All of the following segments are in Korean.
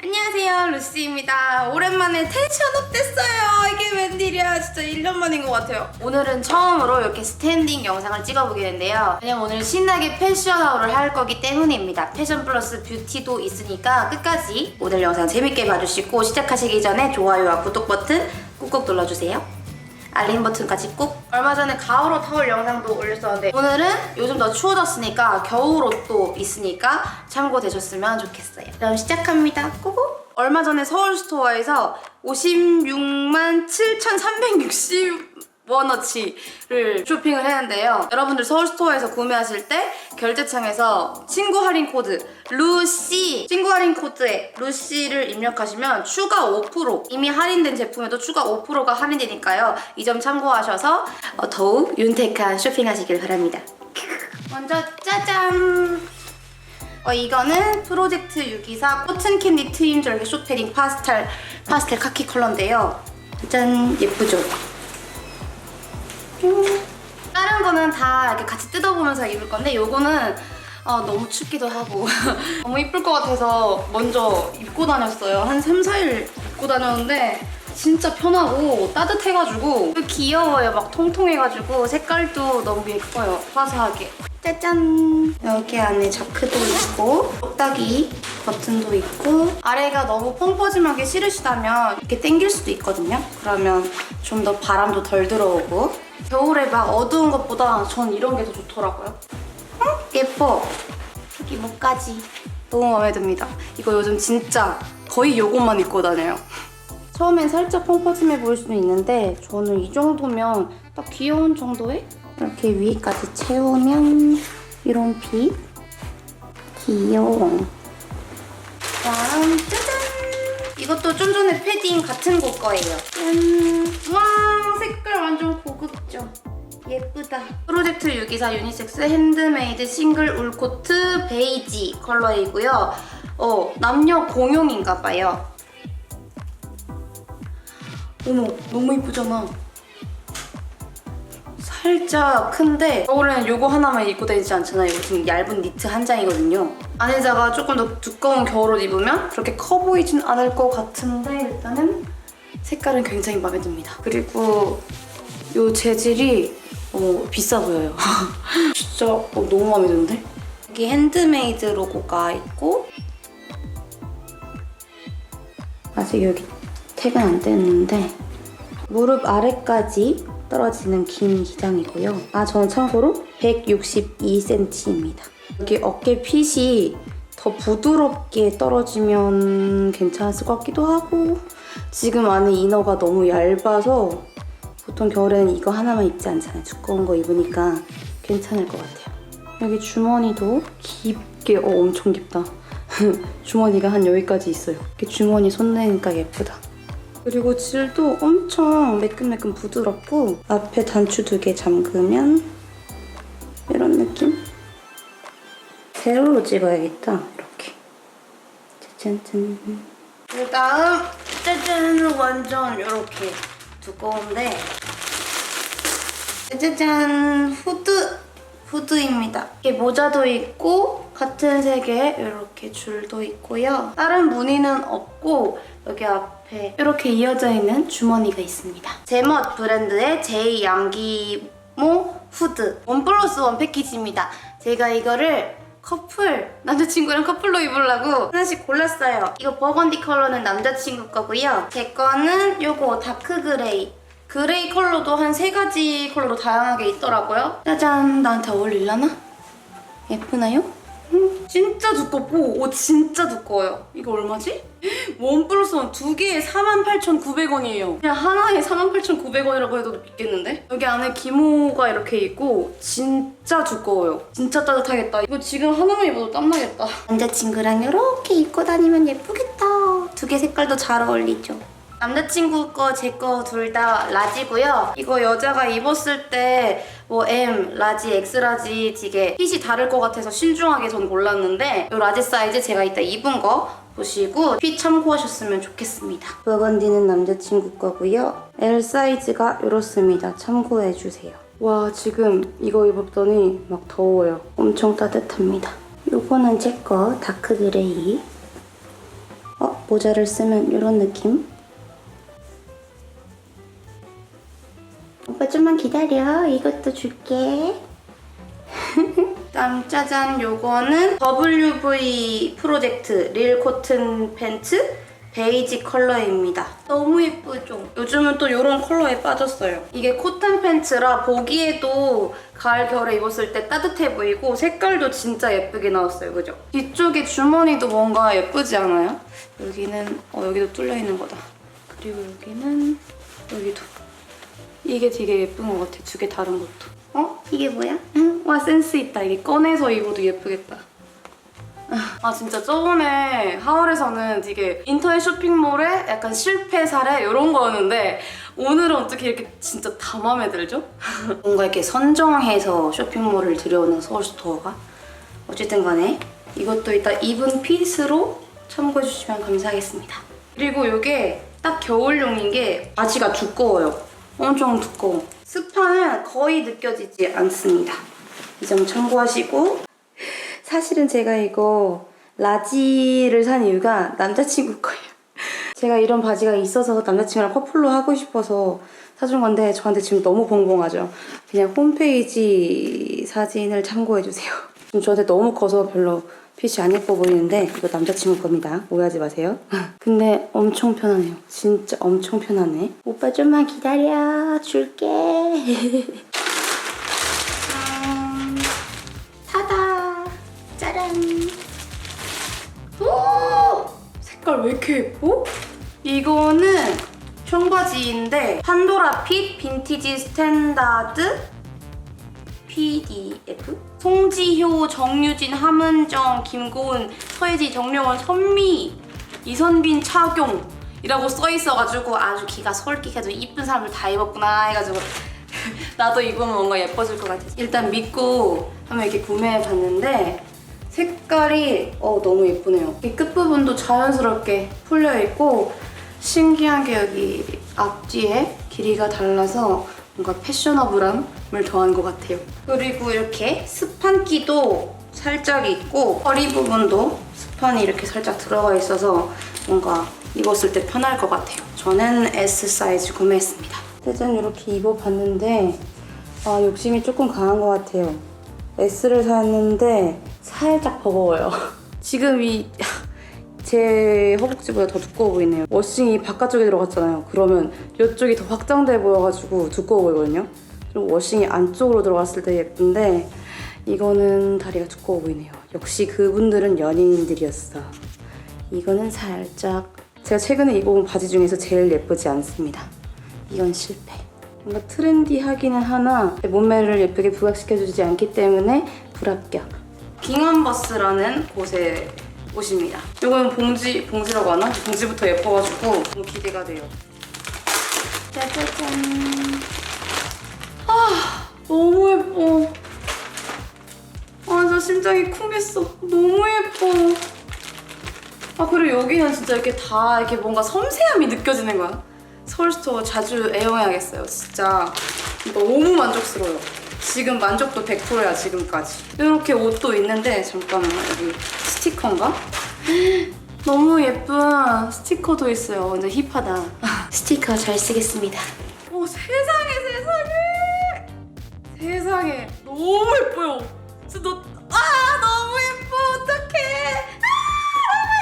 안녕하세요 루시입니다. 오랜만에 텐션 업 됐어요. 이게 웬일이야. 진짜 1년 만인 것 같아요. 오늘은 처음으로 이렇게 스탠딩 영상을 찍어보겠는데요. 왜냐면 오늘 신나게 패션아웃을 할 거기 때문입니다. 패션 플러스 뷰티도 있으니까 끝까지 오늘 영상 재밌게 봐주시고 시작하시기 전에 좋아요와 구독 버튼 꾹꾹 눌러주세요 알림 버튼까지 꾹. 얼마 전에 가을옷 타올 영상도 올렸었는데 오늘은 요즘 더 추워졌으니까 겨울옷도 있으니까 참고되셨으면 좋겠어요. 그럼 시작합니다. 꾸꾸 얼마 전에 서울 스토어에서 56만 7,360 원어치를 쇼핑을 했는데요. 여러분들 서울 스토어에서 구매하실 때 결제창에서 친구 할인 코드 루시 친구 할인 코드에 루시를 입력하시면 추가 5% 이미 할인된 제품에도 추가 5%가 할인되니까요. 이 점 참고하셔서 어, 더욱 윤택한 쇼핑하시길 바랍니다. 먼저 짜잔! 어, 이거는 프로젝트 624 코튼 캔디 트임 절개 쇼패딩 파스텔 파스텔 카키 컬러인데요. 짠 예쁘죠? 음. 다른 거는 다 이렇게 같이 뜯어보면서 입을 건데 요거는 어, 너무 춥기도 하고 너무 이쁠 것 같아서 먼저 입고 다녔어요. 한 3, 4일 입고 다녔는데 진짜 편하고 따뜻해가지고 귀여워요. 막 통통해가지고 색깔도 너무 예뻐요. 화사하게. 짜잔! 여기 안에 자크도 있고 똑딱이 버튼도 있고 아래가 너무 펑퍼짐하게 싫으시다면 이렇게 당길 수도 있거든요. 그러면 좀 더 바람도 덜 들어오고 겨울에 막 어두운 것보다 전 이런 게 더 좋더라고요. 응? 예뻐. 여기 목까지 너무 마음에 듭니다. 이거 요즘 진짜 거의 요것만 입고 다녀요. 처음엔 살짝 펑퍼짐해 보일 수는 있는데 저는 이 정도면 딱 귀여운 정도에 이렇게 위까지 채우면 이런 빛 귀여워. 다음 짜잔! 이것도 좀 전에 패딩 같은 곳 거예요. 짠! 와 색깔 완전 고급져. 예쁘다. 프로젝트 624 유니섹스 핸드메이드 싱글 울 코트 베이지 컬러이고요. 어 남녀 공용인가 봐요. 어머 너무 이쁘잖아. 살짝 큰데 겨울에는 이거 하나만 입고 다니지 않잖아요. 이거 좀 얇은 니트 한 장이거든요. 안에다가 조금 더 두꺼운 겨울옷 입으면 그렇게 커 보이진 않을 것 같은데 일단은 색깔은 굉장히 마음에 듭니다. 그리고 이 재질이 어, 비싸 보여요. 진짜 어, 너무 마음에 드는데? 여기 핸드메이드 로고가 있고 아직 여기 택은 안 뗐는데 무릎 아래까지 떨어지는 긴 기장이고요. 아, 저는 참고로 162cm입니다. 여기 어깨 핏이 더 부드럽게 떨어지면 괜찮았을 것 같기도 하고 지금 안에 이너가 너무 얇아서 보통 겨울에는 이거 하나만 입지 않잖아요. 두꺼운 거 입으니까 괜찮을 것 같아요. 여기 주머니도 깊게, 어, 엄청 깊다. 주머니가 한 여기까지 있어요. 이렇게 주머니 손 내니까 예쁘다. 그리고 질도 엄청 매끈매끈 부드럽고 앞에 단추 두 개 잠그면 이런 느낌? 세로로 찍어야겠다. 이렇게. 짜잔짠. 그 다음 짜잔 완전 이렇게 두꺼운데 짜잔 후드 후드입니다. 이게 모자도 있고 같은 색의 이렇게 줄도 있고요. 다른 무늬는 없고 여기 앞에 이렇게 이어져 있는 주머니가 있습니다. 제멋 브랜드의 제이 양기모 후드 원 플러스 원 패키지입니다. 제가 이거를 커플 남자친구랑 커플로 입으려고 하나씩 골랐어요. 이거 버건디 컬러는 남자친구 거고요. 제 거는 요거 다크 그레이 그레이 컬러도 한 세 가지 컬러로 다양하게 있더라고요. 짜잔, 나한테 어울릴라나? 예쁘나요? 음, 진짜 두껍고 옷 진짜 두꺼워요. 이거 얼마지? 원 플러스 원 두 개에 48,900원이에요. 그냥 하나에 48,900원이라고 해도 믿겠는데? 여기 안에 기모가 이렇게 있고 진짜 두꺼워요. 진짜 따뜻하겠다. 이거 지금 하나만 입어도 땀나겠다. 남자친구랑 이렇게 입고 다니면 예쁘겠다. 두 개 색깔도 잘 어울리죠. 남자친구 거, 제 거 둘 다 라지고요. 이거 여자가 입었을 때 뭐 M, 라지, X 라지 되게 핏이 다를 것 같아서 신중하게 전 골랐는데 이 라지 사이즈 제가 이따 입은 거 보시고 핏 참고하셨으면 좋겠습니다. 버건디는 남자친구 거고요. L 사이즈가 이렇습니다. 참고해주세요. 와 지금 이거 입었더니 막 더워요. 엄청 따뜻합니다. 요거는 제 거 다크 그레이. 어? 모자를 쓰면 이런 느낌. 오빠 좀만 기다려. 이것도 줄게. 짠 짜잔 요거는 WV 프로젝트 릴 코튼 팬츠 베이지 컬러입니다. 너무 예쁘죠? 요즘은 또 이런 컬러에 빠졌어요. 이게 코튼 팬츠라 보기에도 가을 겨울에 입었을 때 따뜻해 보이고 색깔도 진짜 예쁘게 나왔어요. 그죠? 뒤쪽에 주머니도 뭔가 예쁘지 않아요? 여기는 어 여기도 뚫려 있는 거다. 그리고 여기는 여기도 이게 되게 예쁜 것 같아. 두 개 다른 것도. 어? 이게 뭐야? 응? 와 센스 있다. 이게 꺼내서 입어도 예쁘겠다. 아 진짜 저번에 하월에서는 되게 인터넷 쇼핑몰에 약간 실패 사례 이런 거였는데 오늘은 어떻게 이렇게 진짜 다 마음에 들죠? 뭔가 이렇게 선정해서 쇼핑몰을 들여오는 서울 스토어가 어쨌든 간에 이것도 이따 입은 핏으로 참고해 주시면 감사하겠습니다. 그리고 이게 딱 겨울용인 게 바지가 두꺼워요. 엄청 두꺼워. 스판은 거의 느껴지지 않습니다. 이 점 참고하시고 사실은 제가 이거 라지를 산 이유가 남자친구 거예요. 제가 이런 바지가 있어서 남자친구랑 커플로 하고 싶어서 사준 건데 저한테 지금 너무 봉봉하죠. 그냥 홈페이지 사진을 참고해주세요. 지금 저한테 너무 커서 별로 핏이 안 예뻐 보이는데 이거 남자친구 겁니다. 오해하지 마세요. 근데 엄청 편하네요. 진짜 엄청 편하네. 오빠 좀만 기다려. 줄게. 짠. 타다! 짜란! 오! 색깔 왜 이렇게 예뻐? 이거는 청바지인데 판도라 핏 빈티지 스탠다드 PDF? 송지효, 정유진, 함은정, 김고은, 서예지, 정령원, 선미, 이선빈, 차경 이라고 써 있어가지고 아주 기가 솔깃해서 이쁜 사람들 다 입었구나 해가지고 나도 입으면 뭔가 예뻐질 것 같아서 일단 믿고 한번 이렇게 구매해 봤는데 색깔이 어, 너무 예쁘네요. 이 끝부분도 자연스럽게 풀려 있고 신기한 게 여기 앞뒤에 길이가 달라서 뭔가 패셔너블함을 더한 것 같아요. 그리고 이렇게 스판기도 살짝 있고 허리 부분도 스판이 이렇게 살짝 들어가 있어서 뭔가 입었을 때 편할 것 같아요. 저는 S 사이즈 구매했습니다. 짜잔 이렇게 입어봤는데 아 욕심이 조금 강한 것 같아요. S를 샀는데 살짝 버거워요. 지금 이 제 허벅지보다 더 두꺼워 보이네요. 워싱이 바깥쪽에 들어갔잖아요. 그러면 이쪽이 더 확장돼 보여가지고 두꺼워 보이거든요. 좀 워싱이 안쪽으로 들어갔을 때 예쁜데 이거는 다리가 두꺼워 보이네요. 역시 그분들은 연예인들이었어. 이거는 살짝 제가 최근에 입어본 바지 중에서 제일 예쁘지 않습니다. 이건 실패. 뭔가 트렌디하기는 하나 몸매를 예쁘게 부각시켜주지 않기 때문에 불합격. 킹언버스라는 곳에 옷입니다. 이건 봉지, 봉지라고 하나? 봉지부터 예뻐가지고 너무 기대가 돼요. 짜자잔. 아, 너무 예뻐. 아, 저 심장이 쿵했어. 너무 예뻐. 아, 그리고 여기는 진짜 이렇게 다 이렇게 뭔가 섬세함이 느껴지는 거야. 서울스토어 자주 애용해야겠어요. 진짜 너무 만족스러워요. 지금 만족도 100%야, 지금까지. 이렇게 옷도 있는데, 잠깐만, 여기 스티커인가? 너무 예쁜 스티커도 있어요. 완전 힙하다. 스티커 잘 쓰겠습니다. 오, 세상에, 세상에! 세상에, 너무 예뻐요. 진짜 너, 아, 너무 예뻐. 어떡해. 아, 너무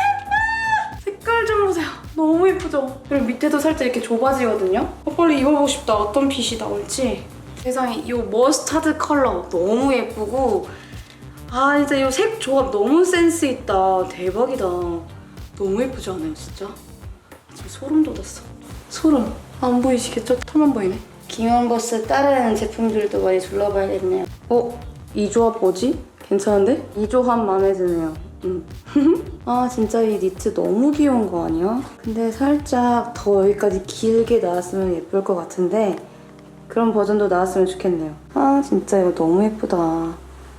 예뻐. 색깔 좀 보세요. 너무 예쁘죠? 그리고 밑에도 살짝 이렇게 좁아지거든요? 어, 빨리 입어보고 싶다. 어떤 핏이 나올지. 세상에, 이 머스타드 컬러 너무 예쁘고 아 진짜 이 색 조합 너무 센스 있다. 대박이다. 너무 예쁘지 않아요, 진짜? 지금 소름 돋았어. 소름. 안 보이시겠죠? 털만 보이네. 김원버스 다른 제품들도 많이 둘러봐야겠네요. 어? 이 조합 뭐지? 괜찮은데? 이 조합 마음에 드네요. 음. 아 진짜 이 니트 너무 귀여운 거 아니야? 근데 살짝 더 여기까지 길게 나왔으면 예쁠 것 같은데 그런 버전도 나왔으면 좋겠네요. 아 진짜 이거 너무 예쁘다.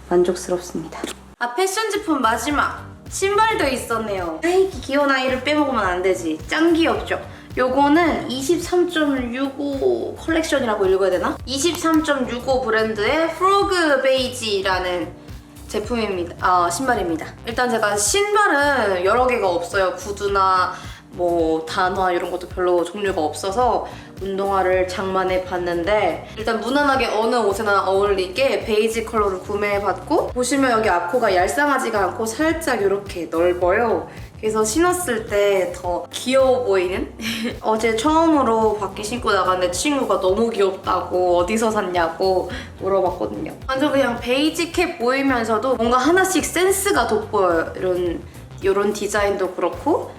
만족스럽습니다. 아 패션 제품 마지막 신발도 있었네요. 아이 귀여운 아이를 빼먹으면 안 되지. 짱 귀엽죠? 요거는 23.65 컬렉션이라고 읽어야 되나? 23.65 브랜드의 프로그 베이지라는 제품입니다. 아 신발입니다. 일단 제가 신발은 여러 개가 없어요. 구두나 뭐 단화 이런 것도 별로 종류가 없어서 운동화를 장만해 봤는데 일단 무난하게 어느 옷에나 어울리게 베이지 컬러를 구매해 봤고 보시면 여기 앞코가 얄쌍하지가 않고 살짝 이렇게 넓어요. 그래서 신었을 때 더 귀여워 보이는? 어제 처음으로 밖에 신고 나갔는데 친구가 너무 귀엽다고 어디서 샀냐고 물어봤거든요. 완전 그냥 베이직해 보이면서도 뭔가 하나씩 센스가 돋보여요. 이런 이런 디자인도 그렇고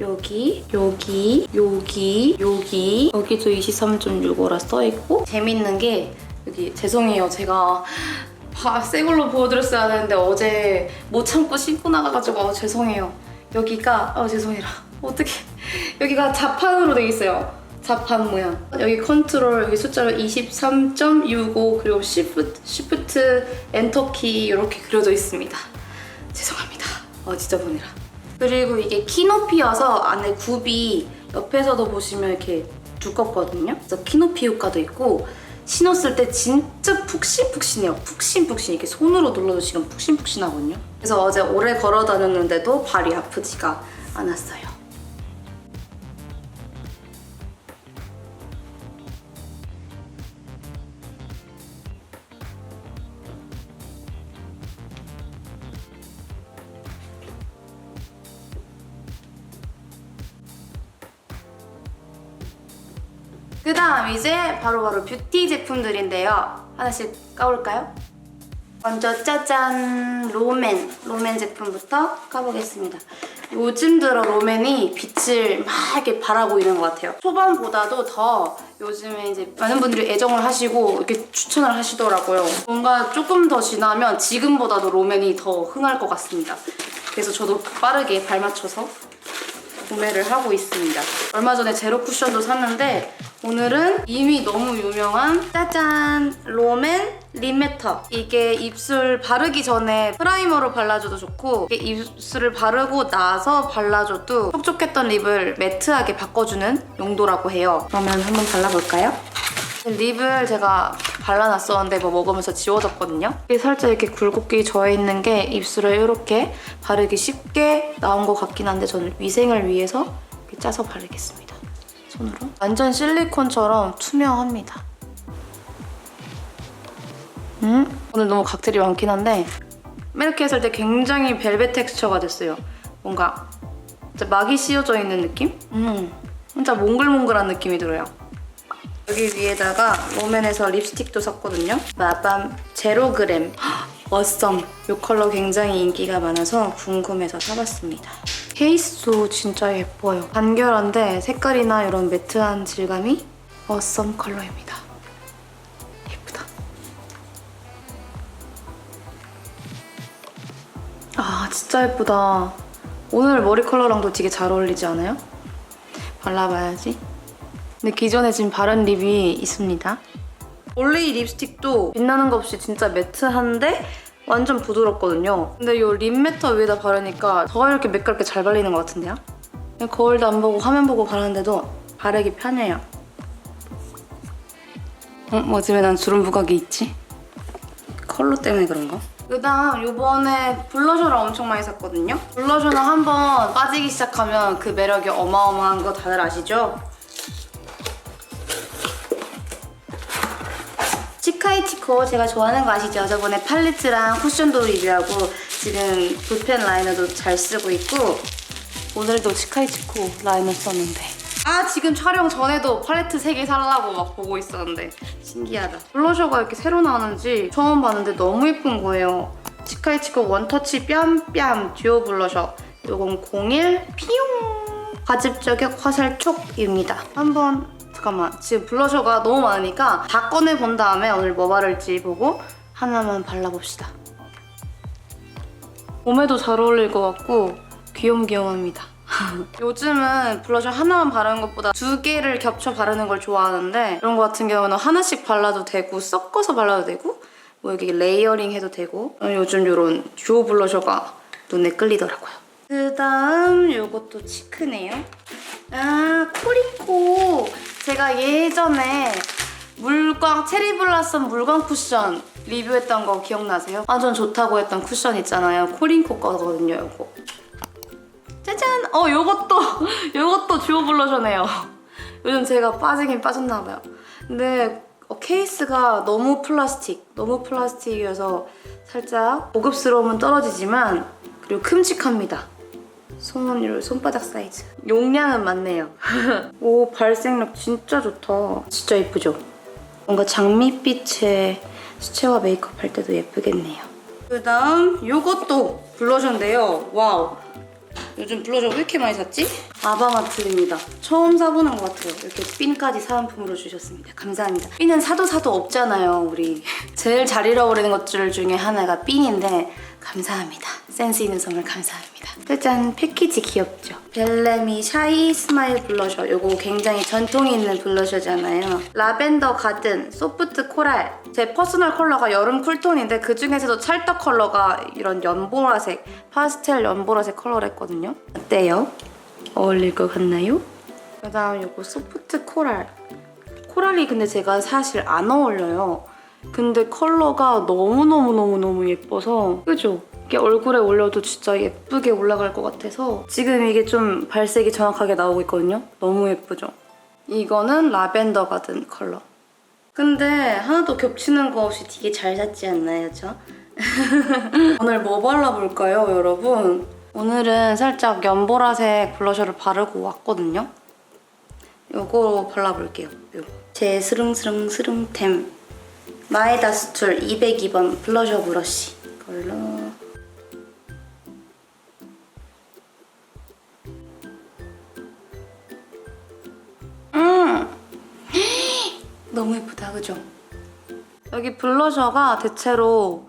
여기, 여기, 여기, 여기. 여기도 23.65라 써있고 재밌는 게 여기 죄송해요. 제가 바, 새 걸로 보여드렸어야 하는데 어제 못 참고 신고 나가가지고 어, 죄송해요. 여기가 어 죄송해라. 어떻게 여기가 자판으로 돼 있어요. 자판 모양. 여기 컨트롤 여기 숫자로 23.65 그리고 시프트, 시프트 엔터키 이렇게 그려져 있습니다. 죄송합니다. 어 보느라 그리고 이게 키높이여서 안에 굽이 옆에서도 보시면 이렇게 두껍거든요. 그래서 키높이 효과도 있고 신었을 때 진짜 푹신푹신해요. 푹신푹신 이렇게 손으로 눌러도 지금 푹신푹신하거든요. 그래서 어제 오래 걸어 다녔는데도 발이 아프지가 않았어요. 이제 바로 바로 뷰티 제품들인데요. 하나씩 까볼까요? 먼저 짜잔 로맨 로맨 제품부터 까보겠습니다. 요즘 들어 로맨이 빛을 막 이렇게 발하 보이는 것 같아요. 초반보다도 더 요즘에 이제 많은 분들이 애정을 하시고 이렇게 추천을 하시더라고요. 뭔가 조금 더 지나면 지금보다도 로맨이 더 흥할 것 같습니다. 그래서 저도 빠르게 발맞춰서 구매를 하고 있습니다. 얼마 전에 제로 쿠션도 샀는데 오늘은 이미 너무 유명한 짜잔 로맨 립 매터 이게 입술 바르기 전에 프라이머로 발라줘도 좋고 입술을 바르고 나서 발라줘도 촉촉했던 립을 매트하게 바꿔주는 용도라고 해요. 그러면 한번 발라볼까요? 립을 제가 발라놨었는데 뭐 먹으면서 지워졌거든요. 이게 살짝 이렇게 굴곡기 져있는 게 입술에 이렇게 바르기 쉽게 나온 것 같긴 한데 저는 위생을 위해서 이렇게 짜서 바르겠습니다. 손으로. 완전 실리콘처럼 투명합니다. 음? 오늘 너무 각질이 많긴 한데 이렇게 했을 때 굉장히 벨벳 텍스처가 됐어요. 뭔가 막이 씌워져 있는 느낌? 음, 진짜 몽글몽글한 느낌이 들어요. 여기 위에다가 롬앤에서 립스틱도 샀거든요. 마밤 제로그램 워썸 이 컬러 굉장히 인기가 많아서 궁금해서 사봤습니다. 케이스도 진짜 예뻐요. 간결한데 색깔이나 이런 매트한 질감이 워썸 컬러입니다. 예쁘다. 아 진짜 예쁘다. 오늘 머리 컬러랑도 되게 잘 어울리지 않아요? 발라봐야지. 근데 기존에 지금 바른 립이 있습니다. 원래 이 립스틱도 빛나는 거 없이 진짜 매트한데 완전 부드럽거든요. 근데 이 립 매터 위에다 바르니까 더 이렇게 매끄럽게 잘 발리는 것 같은데요? 거울도 안 보고 화면 보고 바르는데도 바르기 편해요. 어? 뭐지 왜난 주름 부각이 있지? 컬러 때문에 그런가? 그다음 요번에 블러셔를 엄청 많이 샀거든요. 블러셔는 한번 빠지기 시작하면 그 매력이 어마어마한 거 다들 아시죠? 치카이치코 제가 좋아하는 거 아시죠? 저번에 팔레트랑 쿠션도 리뷰하고 지금 붓펜 라이너도 잘 쓰고 있고 오늘도 치카이치코 라이너 썼는데. 아 지금 촬영 전에도 팔레트 3개 살라고 막 보고 있었는데 신기하다. 블러셔가 이렇게 새로 나오는지 처음 봤는데 너무 예쁜 거예요. 치카이치코 원터치 뺨뺨 듀오 블러셔. 요건 01 피용! 과즙 저격 화살 촉입니다. 한번 잠깐만. 지금 블러셔가 너무 많으니까 다 꺼내 본 다음에 오늘 뭐 바를지 보고 하나만 발라봅시다. 몸에도 잘 어울릴 것 같고 귀염귀염합니다. 요즘은 블러셔 하나만 바르는 것보다 두 개를 겹쳐 바르는 걸 좋아하는데 이런 거 같은 경우는 하나씩 발라도 되고 섞어서 발라도 되고 뭐 여기 레이어링 해도 되고 요즘 이런 듀오 블러셔가 눈에 끌리더라고요. 그 다음 이것도 치크네요. 아 코리코 제가 예전에 물광 체리 블라썸 물광 쿠션 리뷰했던 거 기억나세요? 완전 좋다고 했던 쿠션 있잖아요 코링코 거거든요 이거 짜잔! 어, 요것도, 요것도 듀오 블러셔네요. 요즘 제가 빠지긴 빠졌나봐요. 근데 어, 케이스가 너무 플라스틱, 너무 플라스틱이어서 살짝 고급스러움은 떨어지지만 그리고 큼직합니다. 손, 요 손바닥 사이즈. 용량은 많네요. 오, 발색력 진짜 좋다. 진짜 예쁘죠? 뭔가 장밋빛의 수채화 메이크업 할 때도 예쁘겠네요. 그 다음 요것도 블러셔인데요. 와우. 요즘 블러셔 왜 이렇게 많이 샀지? 아바마트입니다. 처음 사보는 것 같아요. 이렇게 핀까지 사은품으로 주셨습니다. 감사합니다. 핀은 사도 사도 없잖아요, 우리. 제일 잘 잃어버리는 것들 중에 하나가 핀인데 감사합니다. 센스 있는 선물 감사합니다. 짜잔, 패키지 귀엽죠? 벨레미 샤이 스마일 블러셔. 요거 굉장히 전통이 있는 블러셔잖아요. 라벤더 가든, 소프트 코랄. 제 퍼스널 컬러가 여름 쿨톤인데 그 중에서도 찰떡 컬러가 이런 연보라색, 파스텔 연보라색 컬러를 했거든요. 어때요? 어울릴 것 같나요? 그 다음 요거 소프트 코랄. 코랄이 근데 제가 사실 안 어울려요. 근데 컬러가 너무너무너무너무 예뻐서 그죠? 이게 얼굴에 올려도 진짜 예쁘게 올라갈 것 같아서 지금 이게 좀 발색이 정확하게 나오고 있거든요? 너무 예쁘죠? 이거는 라벤더 가든 컬러. 근데 하나도 겹치는 거 없이 되게 잘 샀지 않나요, 저? 오늘 뭐 발라볼까요, 여러분? 오늘은 살짝 연보라색 블러셔를 바르고 왔거든요. 요거 발라볼게요. 요거. 제 스릉스릉 스릉템 마에다스툴 202번 블러셔 브러쉬 이걸로 음! 너무 예쁘다, 그죠? 여기 블러셔가 대체로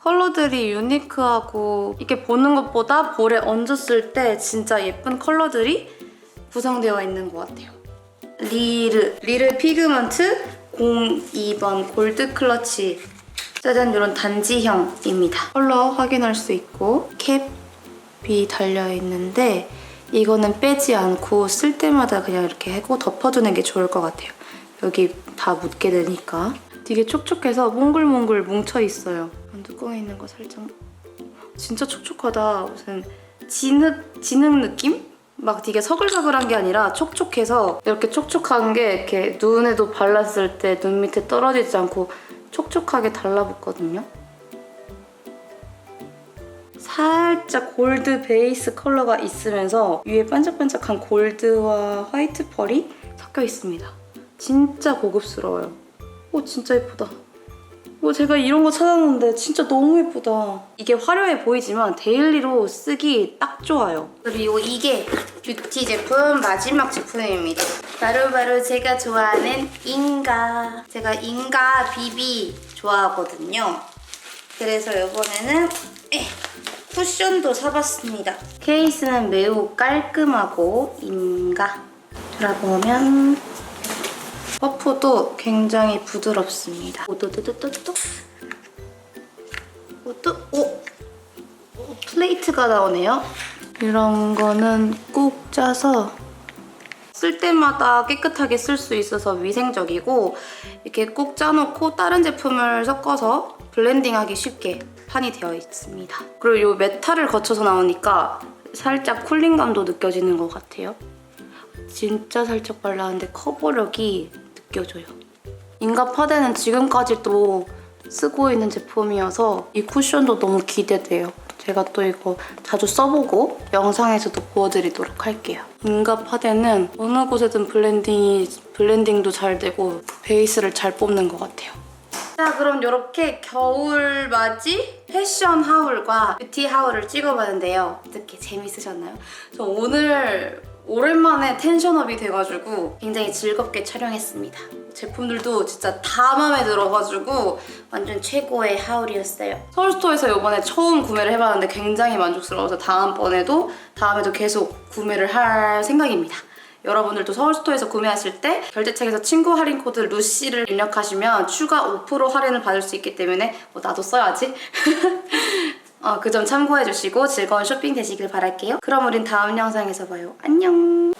컬러들이 유니크하고 이렇게 보는 것보다 볼에 얹었을 때 진짜 예쁜 컬러들이 구성되어 있는 것 같아요. 리르 리르 피그먼트 02번 골드 클러치 짜잔 이런 단지형입니다. 컬러 확인할 수 있고 캡이 달려 있는데 이거는 빼지 않고 쓸 때마다 그냥 이렇게 하고 덮어두는 게 좋을 것 같아요. 여기 다 묻게 되니까 되게 촉촉해서 몽글몽글 뭉쳐 있어요. 뚜껑에 있는 거 살짝 진짜 촉촉하다. 무슨 진흙 진흙 느낌? 막 되게 서글서글한 게 아니라 촉촉해서 이렇게 촉촉한 게 이렇게 눈에도 발랐을 때 눈 밑에 떨어지지 않고 촉촉하게 달라붙거든요. 살짝 골드 베이스 컬러가 있으면서 위에 반짝반짝한 골드와 화이트 펄이 섞여 있습니다. 진짜 고급스러워요. 오 진짜 예쁘다. 뭐 제가 이런 거 찾았는데 진짜 너무 예쁘다. 이게 화려해 보이지만 데일리로 쓰기 딱 좋아요. 그리고 이게 뷰티 제품 마지막 제품입니다. 바로바로 제가 좋아하는 인가. 제가 인가 비비 좋아하거든요. 그래서 이번에는 에, 쿠션도 사봤습니다. 케이스는 매우 깔끔하고 인가. 돌아보면 퍼프도 굉장히 부드럽습니다. 오도도도도도. 오도 오. 오, 플레이트가 나오네요. 이런 거는 꾹 짜서 쓸 때마다 깨끗하게 쓸 수 있어서 위생적이고 이렇게 꾹 짜놓고 다른 제품을 섞어서 블렌딩하기 쉽게 판이 되어 있습니다. 그리고 이 메탈을 거쳐서 나오니까 살짝 쿨링감도 느껴지는 것 같아요. 진짜 살짝 발랐는데 커버력이 느껴져요. 인가 파데는 지금까지도 쓰고 있는 제품이어서 이 쿠션도 너무 기대돼요. 제가 또 이거 자주 써보고 영상에서도 보여드리도록 할게요. 인가 파데는 어느 곳에든 블렌딩이, 블렌딩도 잘 되고 베이스를 잘 뽑는 것 같아요. 자 그럼 이렇게 겨울 맞이 패션 하울과 뷰티 하울을 찍어봤는데요. 어떻게 재밌으셨나요? 저 오늘 오랜만에 텐션업이 돼가지고 굉장히 즐겁게 촬영했습니다. 제품들도 진짜 다 마음에 들어가지고 완전 최고의 하울이었어요. 서울스토어에서 이번에 처음 구매를 해봤는데 굉장히 만족스러워서 다음번에도 다음에도 계속 구매를 할 생각입니다. 여러분들도 서울스토어에서 구매하실 때 결제책에서 친구 할인 코드 루시를 입력하시면 추가 5% 할인을 받을 수 있기 때문에 어, 나도 써야지. 어, 그 점 참고해주시고 즐거운 쇼핑 되시길 바랄게요. 그럼 우린 다음 영상에서 봐요. 안녕.